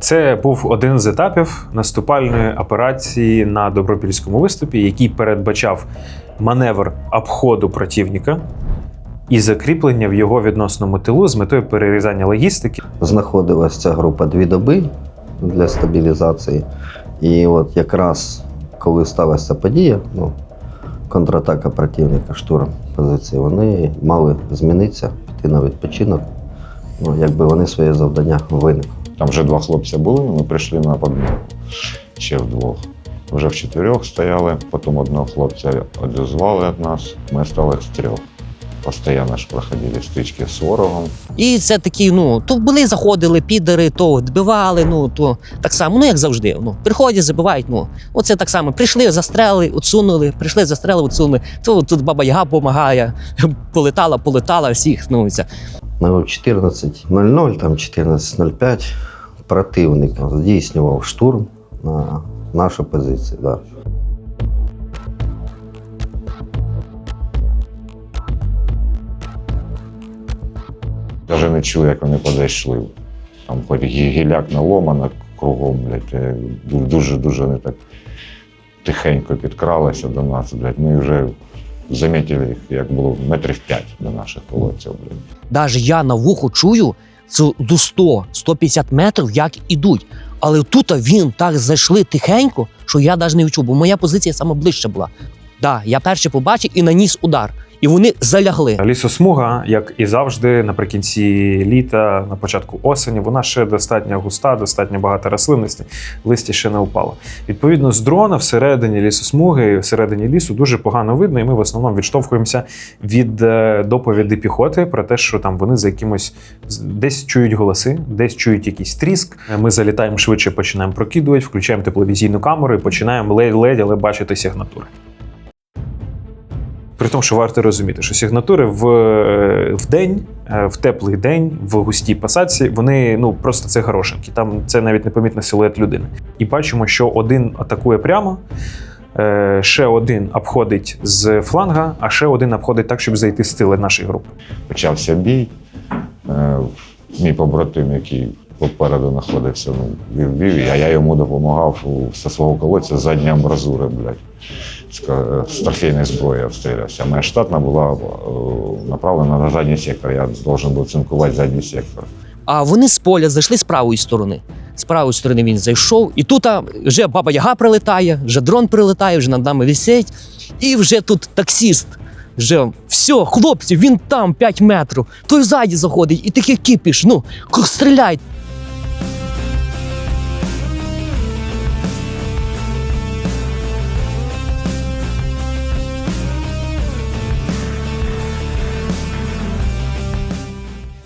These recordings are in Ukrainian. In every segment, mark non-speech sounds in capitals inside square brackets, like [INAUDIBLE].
Це був один з етапів наступальної операції на добропільському виступі, який передбачав маневр обходу противника і закріплення в його відносному тилу з метою перерізання логістики. Знаходилася ця група дві доби для стабілізації. І от якраз коли сталася подія, ну, контратака противника, штурм позиції, вони мали змінитися, піти на відпочинок. Ну, якби вони своє завдання виникли. Там вже два хлопці були, ми прийшли на подмогу. Ще вдвох. Вже в чотирьох стояли, потім одного хлопця одізвали від нас, ми стали з трьох. Постоянно ж проходили стички з ворогом. І це такі, ну, то були, заходили підери, то відбивали, ну, то так само, ну як завжди. Ну, приходять, забивають. Ну, оце так само. Прийшли, застрелили, отсунули, прийшли, застрелили, отсунули. То тут баба Яга допомагає, [LAUGHS] полетала, полетала всіх. Ну, це. На 14.00, там 14.05 противник здійснював штурм на нашу позицію. Да. Навіть не чув, як вони подійшли. Там хоч гі- гіляк наломана кругом, блядь, е, дуже-дуже вони так тихенько підкралися до нас, блядь. Ми вже замітили їх, як було метрів п'ять до наших колодців, блядь. Навіть я на вухо чую це до 100-150 метрів, як ідуть. Але тут він так зайшли тихенько, що я навіть не відчув, бо моя позиція саме ближче була. Да, я перший побачив і наніс удар. І вони залягли. Лісосмуга, як і завжди, наприкінці літа, на початку осені, вона ще достатньо густа, достатньо багато рослинності, листя ще не упало. Відповідно, з дрона всередині лісосмуги, всередині лісу дуже погано видно, і ми в основному відштовхуємося від е, доповіді піхоти про те, що там вони за якимось десь чують голоси, десь чують якийсь тріск. Ми залітаємо швидше, починаємо прокидувати, включаємо тепловізійну камеру і починаємо ледь-ледь, але бачити сигнатури. При тому, що варто розуміти, що сигнатури в, в день, е, в теплий день, в густій посадці, вони ну просто це горошинки. Там це навіть непомітно силует людини. І бачимо, що один атакує прямо, е, ще один обходить з фланга, а ще один обходить так, щоб зайти з тили нашої групи. Почався бій. Е, Мій побратим, який попереду знаходився, ну, вів, а я йому допомагав зі свого колодця з задньої амбразури, блядь. З, трофейної зброї обстрілявся. Моя штатна була е, направлена на задній сектор. Я должен був цинкувати задній сектор. А вони з поля зайшли з правої сторони. З правої сторони він зайшов, і тут вже баба Яга прилетає, вже дрон прилетає, вже над нами висить. І вже тут таксіст. Вже все, хлопці, він там 5 метрів. Той ззаді заходить, і такий кипіш. Ну, стріляй.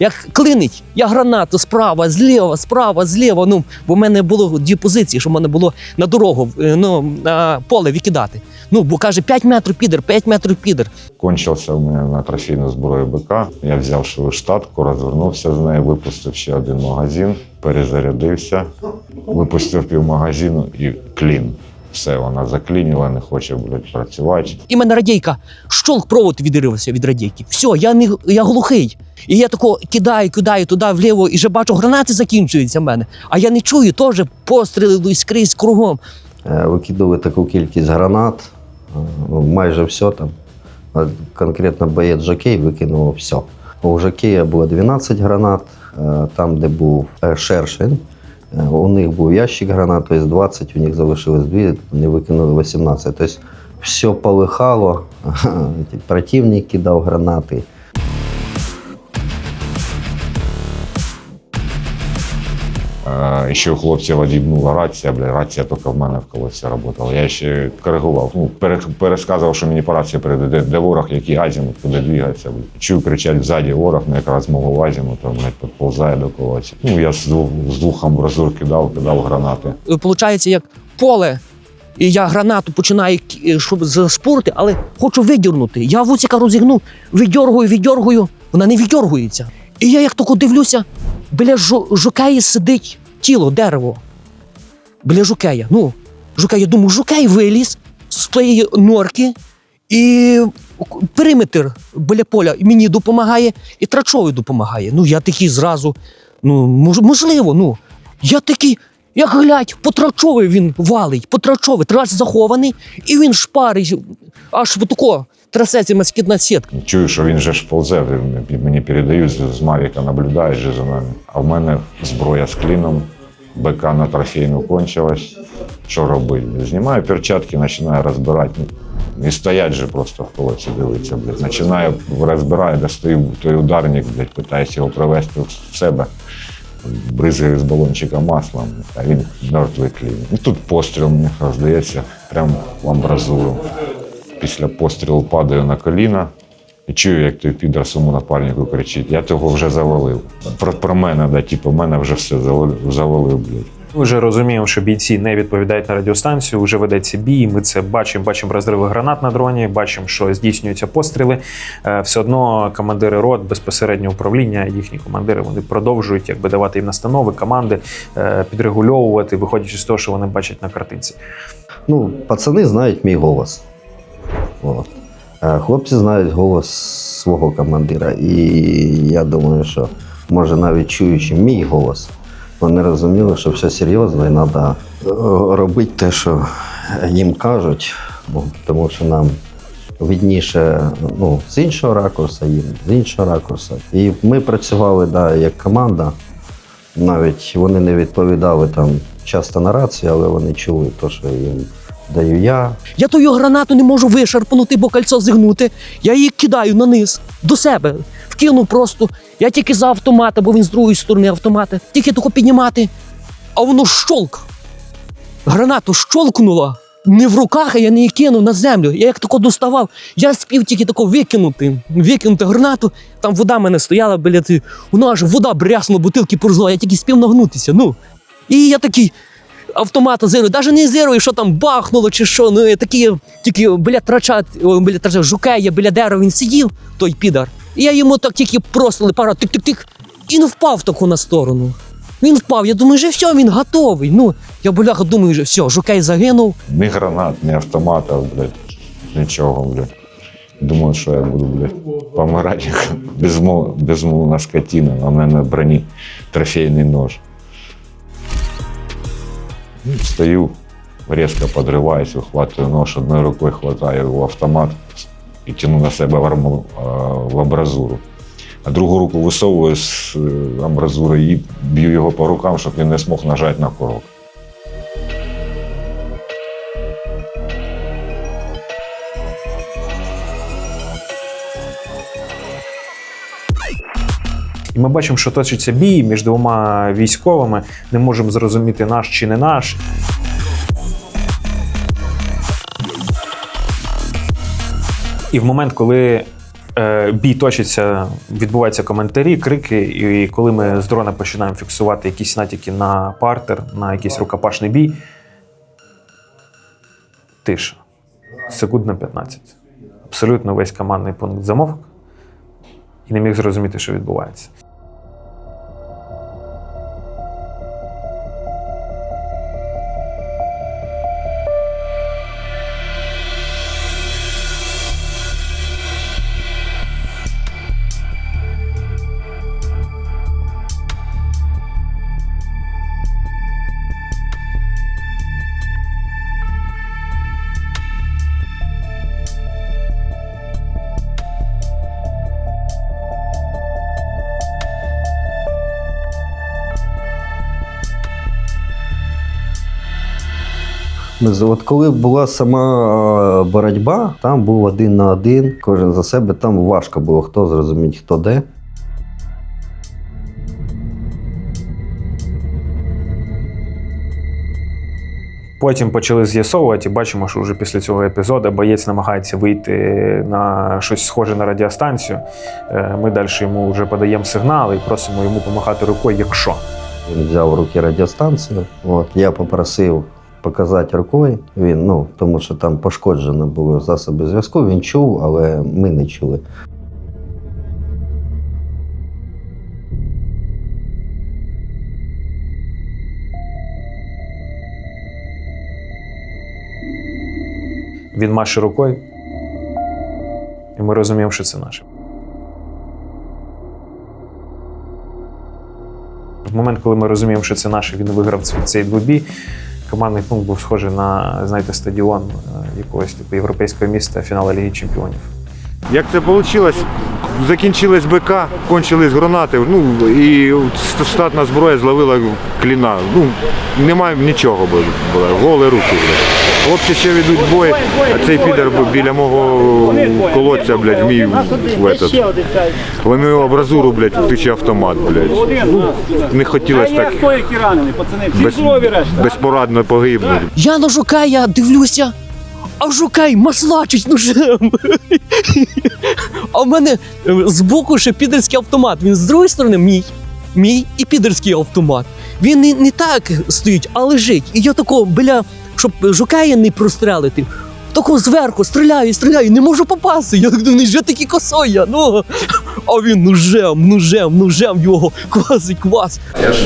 Як клинить, я гранату справа, зліва, справа, зліва. Ну, бо в мене було дві позиції, що в мене було на дорогу, е, ну, на поле викидати. Ну, бо каже, 5 метрів підер, 5 метрів підер. Кончився у мене на трофейну зброю БК. Я взяв свою штатку, розвернувся з нею, випустив ще один магазин, перезарядився, випустив півмагазину і клін. Все, вона заклініла, не хоче блядь, працювати. І мене радійка, щолк провод відривався від радійки. Все, я не я глухий. І я тако кидаю, кидаю туди вліво, і вже бачу, гранати закінчуються в мене. А я не чую, теж постріли скрізь кругом. Е, Викидали таку кількість гранат, е, ну, майже все там. Конкретно боєць Жокей викинув все. У Жокея було 12 гранат, е, там, де був е, шершень, е, у них був ящик гранат, тобто 20, у них залишилось 2, вони викинули 18. Тобто все полихало, [LAUGHS] противник кидав гранати. Ще у хлопців одібнула рація, бля, рація тільки в мене в колодці працювала. Я ще коригував. Ну, пере- пересказував, що мені по рації передає, де, де ворог, який азімут, куди двигається. Бля. Чую, кричать ззаді ворог, ну якраз мого азімута, блядь, підповзає до колодці. Ну, я з двох, з двох амбразур кидав, кидав гранати. Получається, як поле. І я гранату починаю, кі- щоб заспорити, але хочу видірнути. Я вуцика розігну, видьоргую, видьоргую, вона не віддергується. І я як тако дивлюся, біля жу- жукеї сидить тіло, дерево. Біля жукея. Ну, жукея, думаю, жукей виліз з тієї норки, і периметр біля поля мені допомагає, і трачовий допомагає. Ну, я такий зразу, ну, можливо, ну. Я такий, як глядь, потрачовий він валить, потрачовий, трач захований, і він шпарить, аж тако трасеться москітна сітка. Чую, що він же ж ползе, мені передають з Мавіка, наблюдають же за нами. А в мене зброя з кліном, БК на трофейну кончилась. Що робити? Знімаю перчатки, починаю розбирати. І стоять же просто в колодці дивиться, блядь. Починаю розбираю, достаю той ударник, блядь, питаюся його привести в себе. Бризгаю з балончика маслом, а він мертвий клін. І тут постріл мені роздається прямо в амбразуру. Після пострілу падаю на коліна і чую, як той підар своєму напарнику кричить: я того вже завалив. Про, про мене, да, типу, мене вже все завалив, завалив блядь. Ми вже розуміємо, що бійці не відповідають на радіостанцію, вже ведеться бій. Ми це бачимо, бачимо розриви гранат на дроні, бачимо, що здійснюються постріли. Е, Все одно командири рот, безпосередньо управління, їхні командири вони продовжують якби давати їм настанови, команди, е, підрегульовувати, виходячи з того, що вони бачать на картинці. Ну, пацани знають мій голос. От. Е, Хлопці знають голос свого командира. І я думаю, що може навіть чуючи мій голос, вони розуміли, що все серйозно і треба робити те, що їм кажуть, тому що нам видніше ну, з іншого ракурсу, їм з іншого ракурсу. І ми працювали да, як команда. Навіть вони не відповідали там часто на рацію, але вони чули те, що їм даю я. Я тою гранату не можу вишарпнути, бо кольцо зігнути. Я її кидаю на низ до себе. Вкину просто. Я тільки за автомата, бо він з другої сторони автомата. Тільки тако піднімати, а воно щолк. Гранату щолкнула. Не в руках, а я не її кинув на землю. Я як тако доставав, я спів тільки тако викинути. Викинути гранату. Там вода мене стояла біля ті- Воно аж вода бряснула, бутилки порзла, я тільки спів нагнутися. Ну. І я такий, автомата зирую, навіть не зирую, що там бахнуло чи що. Ну я такий, тільки біля трача, біля трача жукея, біля дерева він сидів, той підар. І я йому так тільки просто пара тик-тик-тик, і не впав таку на сторону. Він впав, я думаю, що все, він готовий. Ну, я бляха думаю, що все, жукей загинув. Ні гранат, ні автомата, блядь, нічого, блядь. Думав, що я буду, блядь, помирати безмовна скотина, а в мене броні трофейний нож. Стою, різко подриваюсь, вихватую нож, одною рукою хватаю в автомат і тяну на себе в, арму, в абразуру. А другу руку висовую з е, амбразури і б'ю його по рукам, щоб він не змог нажати на курок. І ми бачимо, що точиться бій між двома військовими. Не можемо зрозуміти наш чи не наш. І в момент, коли е, бій точиться, відбуваються коментарі, крики, і коли ми з дрона починаємо фіксувати якісь натяки на партер, на якийсь рукопашний бій, тиша. Секунд на 15. Абсолютно весь командний пункт замовк і не міг зрозуміти, що відбувається. От коли була сама е, боротьба, там був один на один, кожен за себе, там важко було хто зрозуміти, хто де. Потім почали з'ясовувати, і бачимо, що вже після цього епізоду боєць намагається вийти на щось схоже на радіостанцію. Е, Ми далі йому вже подаємо сигнал і просимо йому помахати рукою, якщо. Він взяв в руки радіостанцію. От. Я попросив показати рукою. Він, ну, тому що там пошкоджено були засоби зв'язку. Він чув, але ми не чули. Він маше рукою, і ми розуміємо, що це наше. в момент, коли ми розуміємо, що це наше, він виграв цей- двобій. Командний пункт був схожий на знаєте, стадіон е, якогось типу європейського міста фіналу Ліги Чемпіонів. Як це вийшло? Закінчилась БК, кончились гранати. Ну і штатна зброя зловила кліна. Ну, немає нічого було, голі руки. Блядь. Хлопці ще ведуть бой, а цей підер біля мого колодця, блядь, мій в, этот, в мою абразуру, блядь, втиче автомат, блядь. Ну, не хотілося так без, безпорадно погибнути. Я на жукая дивлюся, а жукай маслачить ножем. А в мене е, збоку ще підерський автомат. Він з другої сторони мій. Мій і підерський автомат. Він не, не так стоїть, а лежить. І я такого біля, щоб жукая не прострелити. Такого зверху стріляю, стріляю, не можу попасти. Я так думаю, що такий косой я. Ну. А він ножем, ножем, ножем його квасить квас. Я ж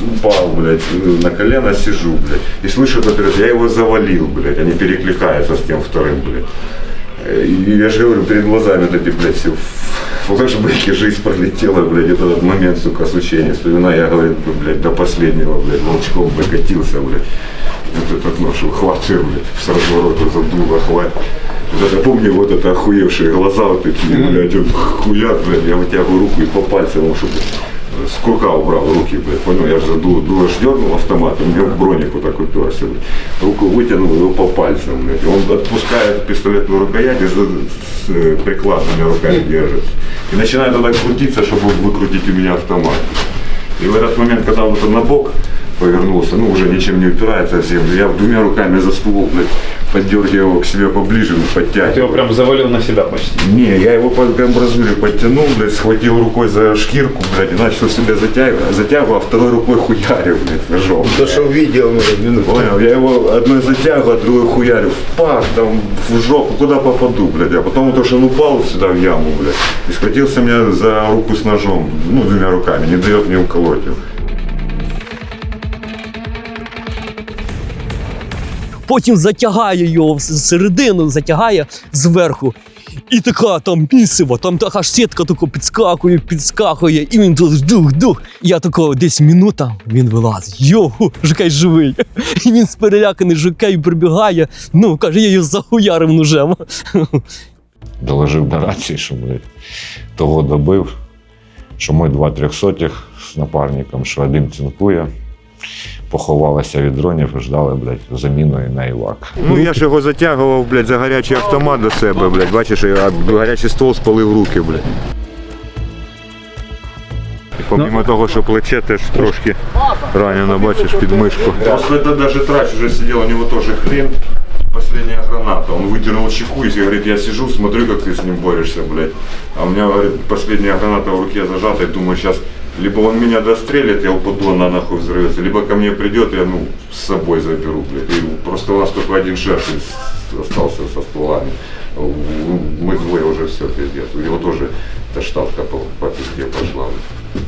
упал, блядь, на колено сижу, блядь, и слышу, как говорят, я его завалил, блядь, они перекликаются с тем вторым, блядь. Э, И я же говорю, перед глазами вот эти, блядь, все флешбеки, жизнь пролетела, блядь, это этот момент, сука, осучения. Вспоминаю, я, говорю, блядь, до последнего, блядь, волчком бы катился, блядь. Вот этот нож ухватываю, блядь, с разворота задуло, хватит. Вот это, помню, вот это охуевшие глаза вот такие, блядь, вот хуяк, блядь, я вытягиваю руку и по пальцам, чтобы с курка убрал руки, блядь, понял, я же задул, дуло дернул автомат, у меня в броник вот так уперся, блядь. Руку вытянул его по пальцам, блядь. Он отпускает пистолетную рукоять и за- с э, прикладными руками держится. И начинает тогда крутиться, чтобы выкрутить у меня автомат. И в этот момент, когда он вот на бок повернулся, ну уже ничем не упирается всем, я двумя руками за ствол, блядь, поддергиваю его к себе поближе, ну, подтягиваю. Ты его прям завалил на себя почти. Не, я его по амбразуре подтянул, блядь, схватил рукой за шкирку, блядь, и начал себя затягивать, затягивал, а второй рукой хуярил, блядь, ножом. То, що видел, Понял, я его одной затягиваю, а другой хуярю в пах, там, в жопу, куда попаду, блядь. А потом то, что он упал сюда в яму, блядь, и схватился меня за руку с ножом, ну, двумя руками, не дает мне уколоть его. Потім затягає його всередину, затягає зверху. І така там місиво, там така ж сітка тако підскакує, підскакує, і він тут дух-дух. Я тако десь минута, він вилазить. Його, жукай живий. [LAUGHS] І він з переляканий жукай прибігає. Ну, каже, я його захуярив ножем. [LAUGHS] доложив на рації, що блядь, того добив, що ми два трьохсотих з напарником, що один цинкує Поховалися від дронів і ждали, блядь, заміною на івак. Ну я ж його затягував, блядь, за гарячий автомат до себе, блядь. Бачиш, я гарячий ствол спалив руки, блядь. І помимо того, що плече теж трошки ранено, бачиш, під мишку. Просто это даже трач уже сидел, у него тоже хрен. Последняя граната. Он вытянул чеку и говорит, я сижу, смотрю, как ты с ним борешься, блядь. А у меня, говорит, последняя граната в руке зажата, и думаю, сейчас либо он меня дострелит, я упаду, она нахуй взрывется, либо ко мне придет, я ну с собой заберу, блядь. И просто у нас только один с- остался со стволами. Ну, Мы двое уже все пиздец. У него тоже эта штатка по, по пизде пошла. блядь.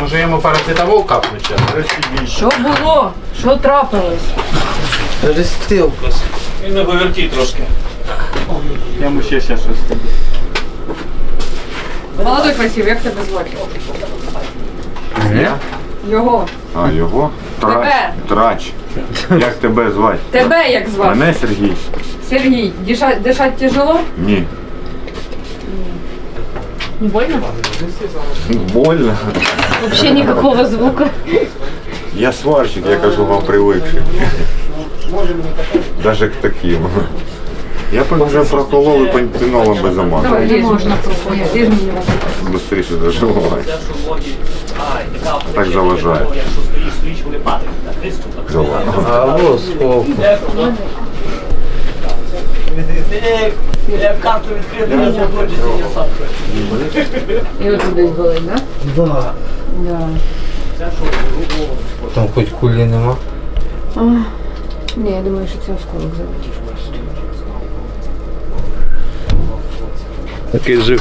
Може йому парацетамол капнуть зараз? Що було? Що трапилось? Він на поверті трошки. Я йому ще ще щось. Молодой красивий, як тебе звати? Його. А його? Тебе. Трач. Як тебе звати? Тебе як звати? Мене Сергій? Сергій, дишать, дишать тяжело? Ні. Не больно? Больно. Вообще никакого звука. Я сварщик, я кажу вам привикший. Даже к таким. Я вже проколов і пантенолом би замазав. Давай, не можна проходити. Быстріше заживає. Так заважає. Алло, сколько? І от десь болить, да? Да. Да. Там хоч кулі нема. Ні, я думаю, що це осколок залетів просто. Кажу,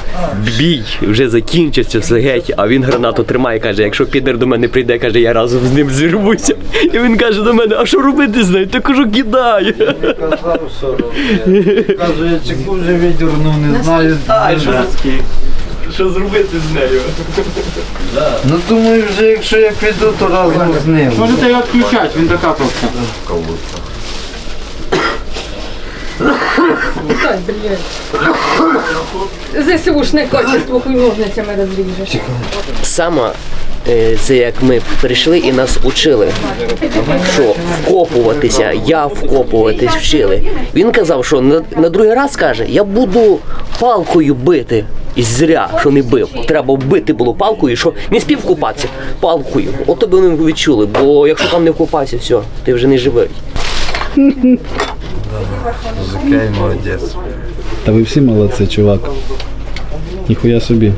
бій вже закінчиться все геть, а він гранату тримає, каже, якщо підер до мене прийде, каже, я разом з ним зірвуся. І він каже до мене, а що робити з нею? Та кажу, кидай. Казав, що робити. Каже, я чеку вже віддерну, не знаю. Ай, що, що зробити з нею? Ну думаю, вже якщо я піду, то разом з ним. Можете його відключати, він така просто. Ой, блядь. ЗСУшне качество хуй розріжеш. Саме е, це як ми прийшли і нас учили, що вкопуватися, я вкопуватись вчили. Він казав, що на, на другий раз каже, я буду палкою бити. І зря, що не бив. Треба бити було палкою, що не спів купатися палкою. Ото би вони відчули, бо якщо там не вкопався, все, ти вже не живий. Окей, молодець. Та ви всі молодці, чувак. Ніхуя собі.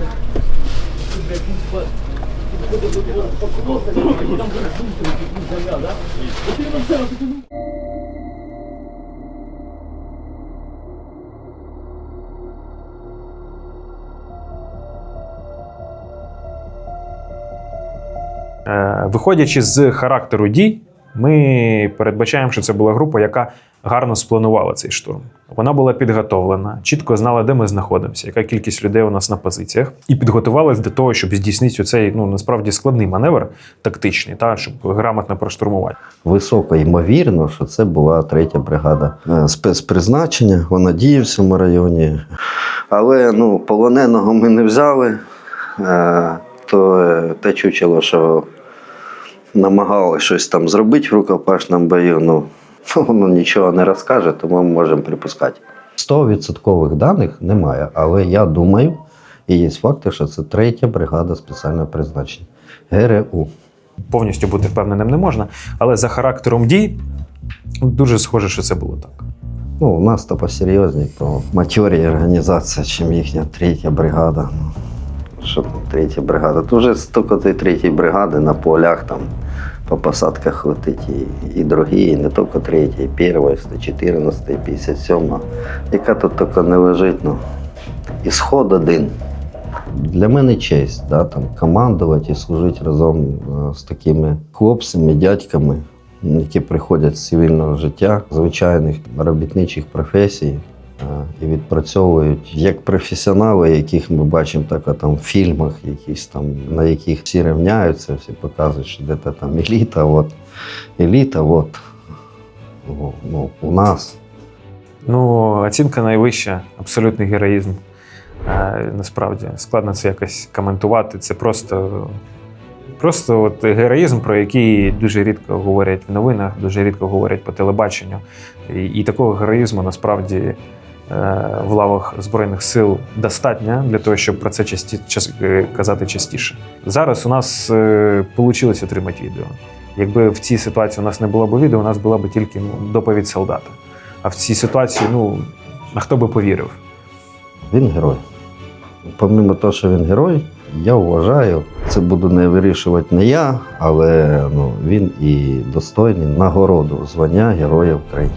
Е, Виходячи з характеру дій, ми передбачаємо, що це була група, яка гарно спланувала цей штурм. Вона була підготовлена, чітко знала, де ми знаходимося, яка кількість людей у нас на позиціях, і підготувалась до того, щоб здійснити цей ну насправді складний маневр тактичний, та щоб грамотно проштурмувати. Високо ймовірно, що це була третя бригада е, спецпризначення. Вона діє в цьому районі. Але ну, полоненого ми не взяли. Е, То е, те чучело, що намагали щось там зробити в рукопашному бою, ну, [LAUGHS] воно нічого не розкаже, тому ми можемо припускати. 100% даних немає, але я думаю, і є факти, що це третя бригада спеціального призначення ГРУ. Повністю бути впевненим не можна, але за характером дій дуже схоже, що це було так. Ну, у нас то посерйозні, по матьорі організація, чим їхня третя бригада. Що третя бригада? Тут вже стільки тої третьої бригади на полях там по посадках летить і, і другі, і не тільки третя, і перша, і 114, і 57. Яка тут тільки не лежить, ну. І сход один. Для мене честь да, там, командувати і служити разом е, з такими хлопцями, дядьками, які приходять з цивільного життя, звичайних робітничих професій і відпрацьовують як професіонали, яких ми бачимо так, там, в фільмах, якісь там, на яких всі рівняються, всі показують, що де там еліта, от, еліта, от. Ну, у нас. Ну, оцінка найвища, абсолютний героїзм. Насправді складно це якось коментувати. Це просто, просто от героїзм, про який дуже рідко говорять в новинах, дуже рідко говорять по телебаченню. І, і такого героїзму насправді в лавах Збройних сил достатньо для того, щоб про це часті, час, е, казати частіше. Зараз у нас вийшло отримати відео. Якби в цій ситуації у нас не було б відео, у нас була б тільки ну, доповідь солдата. А в цій ситуації, ну, а хто би повірив? Він герой. Помимо того, що він герой, я вважаю, це буду не вирішувати не я, але ну, він і достойний нагороду звання Героя України.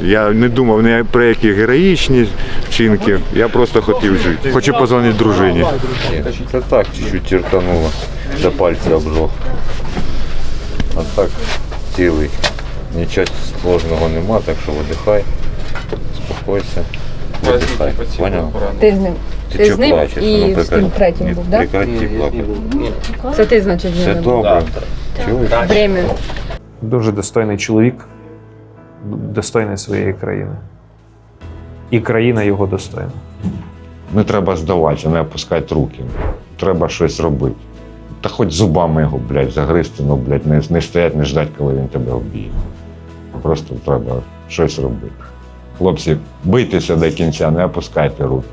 Я не думав ні про які героїчні вчинки. Я просто хотів жити. Хочу позвонити дружині. Та так, чуть-чуть чертануло, до пальця обжог. А так цілий. Нічого сложного нема, так що видихай, спокойся. Видихай. Поняв? Ти з ним. Ти з ним плачеш? і Ну, з тим третім був, так? Прекрати плакати. Це ти, значить, з ним був. добре. Чуєш? Время. Дуже достойний чоловік, достойний своєї країни. І країна його достойна. Не треба здаватися, не опускати руки. Треба щось робити. Та хоч зубами його, блядь, загризти, ну, блядь, не, не стоять, не ждать, коли він тебе вб'є. Просто треба щось робити. Хлопці, бийтеся до кінця, не опускайте руки.